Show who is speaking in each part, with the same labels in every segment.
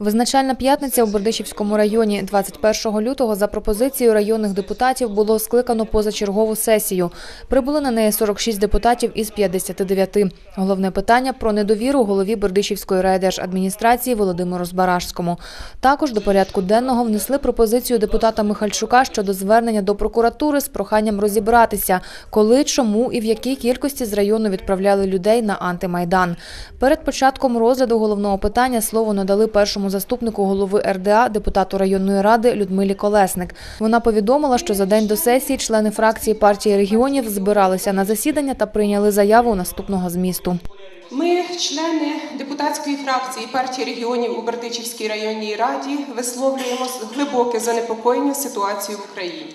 Speaker 1: Визначальна п'ятниця у Бердичівському районі 21 лютого за пропозицією районних депутатів було скликано позачергову сесію. Прибули на неї 46 депутатів із 59. Головне питання про недовіру голові Бердичівської райдержадміністрації Володимиру Збаражському. Також до порядку денного внесли пропозицію депутата Михальчука щодо звернення до прокуратури з проханням розібратися, коли, чому і в якій кількості з району відправляли людей на антимайдан. Перед початком розгляду головного питання слово надали першому заступнику голови РДА, депутату районної ради Людмилі Колесник. Вона повідомила, що за день до сесії члени фракції партії регіонів збиралися на засідання та прийняли заяву наступного змісту.
Speaker 2: Ми, члени депутатської фракції партії регіонів у Бердичівській районній раді, висловлюємо глибоке занепокоєння ситуацією в Україні.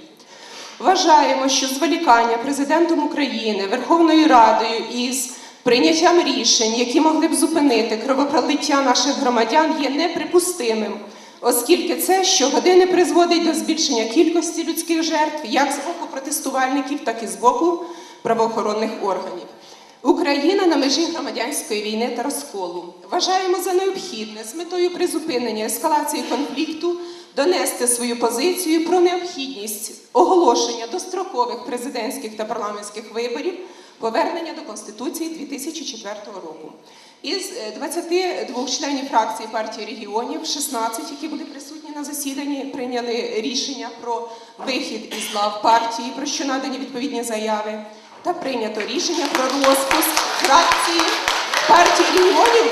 Speaker 2: Вважаємо, що зволікання президентом України, Верховною Радою із прийняттям рішень, які могли б зупинити кровопролиття наших громадян, є неприпустимим, оскільки це щогодини призводить до збільшення кількості людських жертв як з боку протестувальників, так і з боку правоохоронних органів. Україна на межі громадянської війни та розколу. Вважаємо за необхідне з метою призупинення ескалації конфлікту донести свою позицію про необхідність оголошення дострокових президентських та парламентських виборів, повернення до Конституції 2004 року. Із е, 22 членів фракції партії регіонів, 16, які були присутні на засіданні, прийняли рішення про вихід із лав партії, про що надані відповідні заяви та прийнято рішення про розпуск фракції партії регіонів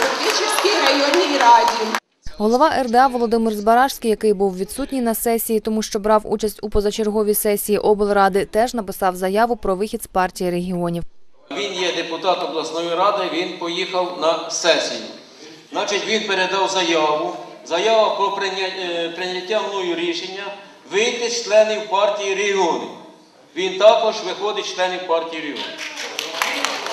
Speaker 1: Голова РДА Володимир Збаражський, який був відсутній на сесії, тому що брав участь у позачерговій сесії облради, теж написав заяву про вихід з партії регіонів.
Speaker 3: Він є депутат обласної ради, він поїхав на сесію. Значить, він передав заяву. Заява про е, прийняття мною рішення вийти з членів партії регіонів. Він також виходить з членів партії регіонів.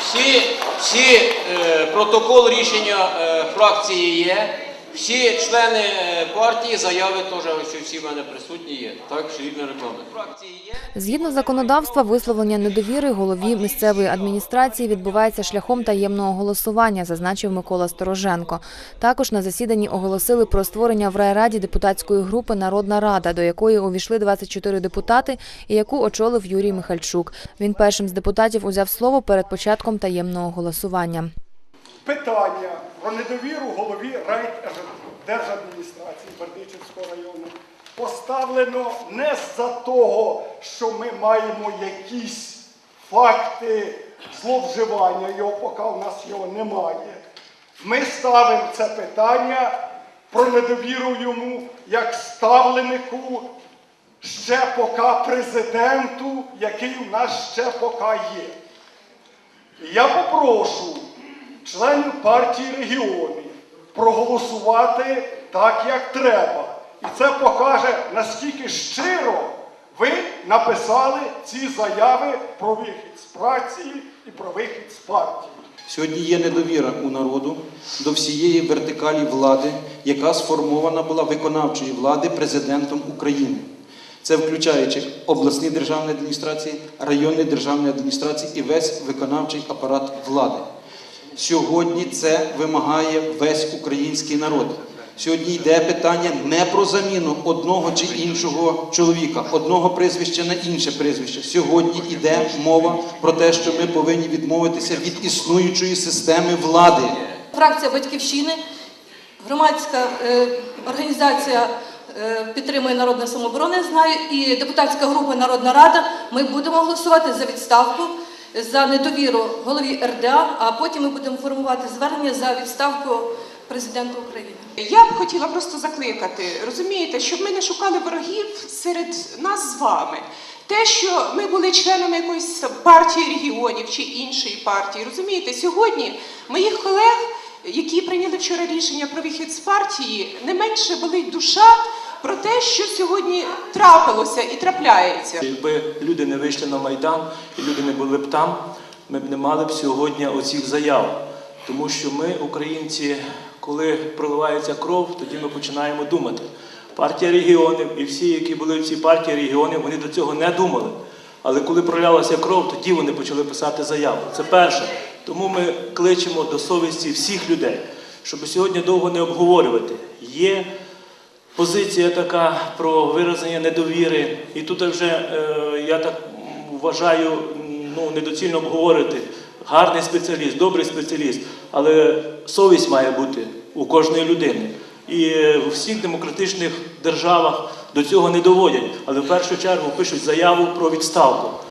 Speaker 3: Всі, всі е, протокол рішення е, фракції є. Всі члени е, партії заяви теж ось всі в мене присутні є. Так, що реклами. Фракції.
Speaker 1: Згідно законодавства, висловлення недовіри голові місцевої адміністрації відбувається шляхом таємного голосування, зазначив Микола Стороженко. Також на засіданні оголосили про створення в райраді депутатської групи Народна рада, до якої увійшли 24 депутати і яку очолив Юрій Михальчук. Він першим з депутатів узяв слово перед початком таємного голосування.
Speaker 4: питання недовіру голові райдержадміністрації Бердичівського району поставлено не за того, що ми маємо якісь факти зловживання його, поки у нас його немає. Ми ставимо це питання про недовіру йому як ставленику ще поки президенту, який у нас ще поки є. Я попрошу членів партії регіонів проголосувати так, як треба. І це покаже, наскільки щиро ви написали ці заяви про вихід з праці і про вихід з партії.
Speaker 5: Сьогодні є недовіра у народу до всієї вертикалі влади, яка сформована була виконавчої влади президентом України. Це включаючи обласні державні адміністрації, районні державні адміністрації і весь виконавчий апарат влади. Сьогодні це вимагає весь український народ. Сьогодні йде питання не про заміну одного чи іншого чоловіка, одного прізвища на інше прізвище. Сьогодні йде мова про те, що ми повинні відмовитися від існуючої системи влади.
Speaker 6: Фракція Батьківщини, громадська е, організація е, підтримує народне самооборони, знаю, і депутатська група Народна Рада. Ми будемо голосувати за відставку, за недовіру голові РДА, а потім ми будемо формувати звернення за відставку президента України.
Speaker 2: Я б хотіла просто закликати, розумієте, щоб ми не шукали ворогів серед нас з вами. Те, що ми були членами якоїсь партії регіонів чи іншої партії, розумієте, сьогодні моїх колег, які прийняли вчора рішення про вихід з партії, не менше болить душа про те, що сьогодні трапилося і трапляється.
Speaker 7: Якби люди не вийшли на Майдан і люди не були б там, ми б не мали б сьогодні оцих заяв. Тому що ми, українці, коли проливається кров, тоді ми починаємо думати. Партія регіонів і всі, які були в цій партії регіонів, вони до цього не думали. Але коли пролялася кров, тоді вони почали писати заяву. Це перше. Тому ми кличемо до совісті всіх людей, щоб сьогодні довго не обговорювати, є позиція така про вираження недовіри. І тут вже е, я так вважаю, ну недоцільно обговорити. Гарний спеціаліст, добрий спеціаліст, але совість має бути у кожної людини. І е, в всіх демократичних державах до цього не доводять, але в першу чергу пишуть заяву про відставку.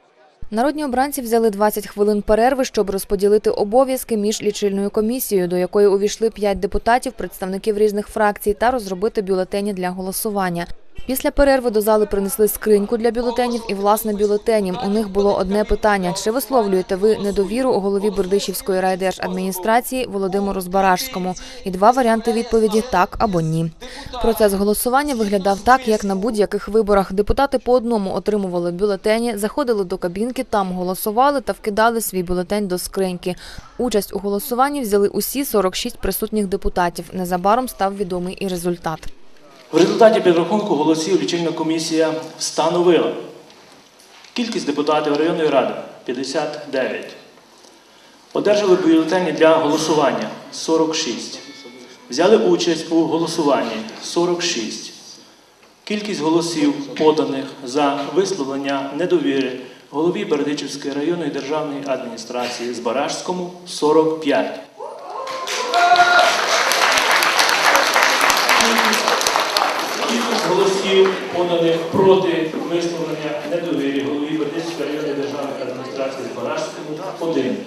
Speaker 1: Народні обранці взяли 20 хвилин перерви, щоб розподілити обов'язки між лічильною комісією, до якої увійшли 5 депутатів, представників різних фракцій, та розробити бюлетені для голосування. Після перерви до зали принесли скриньку для бюлетенів і власне бюлетенів. У них було одне питання: чи висловлюєте ви недовіру голові Бердичівської райдержадміністрації Володимиру Збаражському? І два варіанти відповіді так або ні. Процес голосування виглядав так, як на будь-яких виборах. Депутати по одному отримували бюлетені, заходили до кабінки, там голосували та вкидали свій бюлетень до скриньки. Участь у голосуванні взяли усі 46 присутніх депутатів. Незабаром став відомий і результат.
Speaker 7: В результаті підрахунку голосів лічильна комісія встановила кількість депутатів районної ради 59. Одержали бюлетені для голосування 46. Взяли участь у голосуванні 46. Кількість голосів поданих за висловлення недовіри голові Бердичівської районної державної адміністрації Збаражському 45. Кількість поданих проти висловлення недовіри голові Бердичівської районної державної адміністрації Збаражському 1.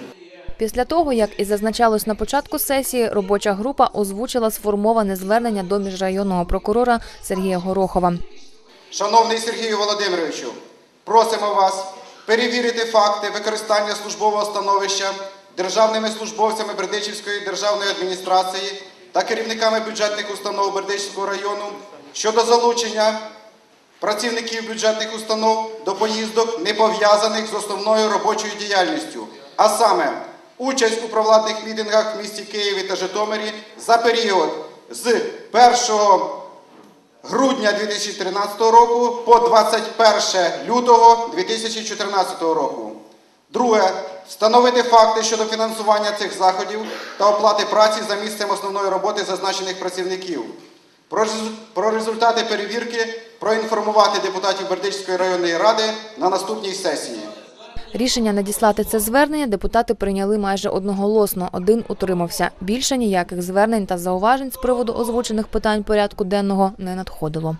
Speaker 1: Після того, як і зазначалось на початку сесії, робоча група озвучила сформоване звернення до міжрайонного прокурора Сергія Горохова.
Speaker 8: Шановний Сергію Володимировичу, просимо вас перевірити факти використання службового становища державними службовцями Бердичівської державної адміністрації та керівниками бюджетних установ Бердичівського району щодо залучення працівників бюджетних установ до поїздок, не пов'язаних з основною робочою діяльністю, а саме участь у провладних мітингах в місті Києві та Житомирі за період з 1 грудня 2013 року по 21 лютого 2014 року. Друге. Встановити факти щодо фінансування цих заходів та оплати праці за місцем основної роботи зазначених працівників. Про, результати перевірки проінформувати депутатів Бердичської районної ради на наступній сесії.
Speaker 1: Рішення надіслати це звернення депутати прийняли майже одноголосно. Один утримався. Більше ніяких звернень та зауважень з приводу озвучених питань порядку денного не надходило.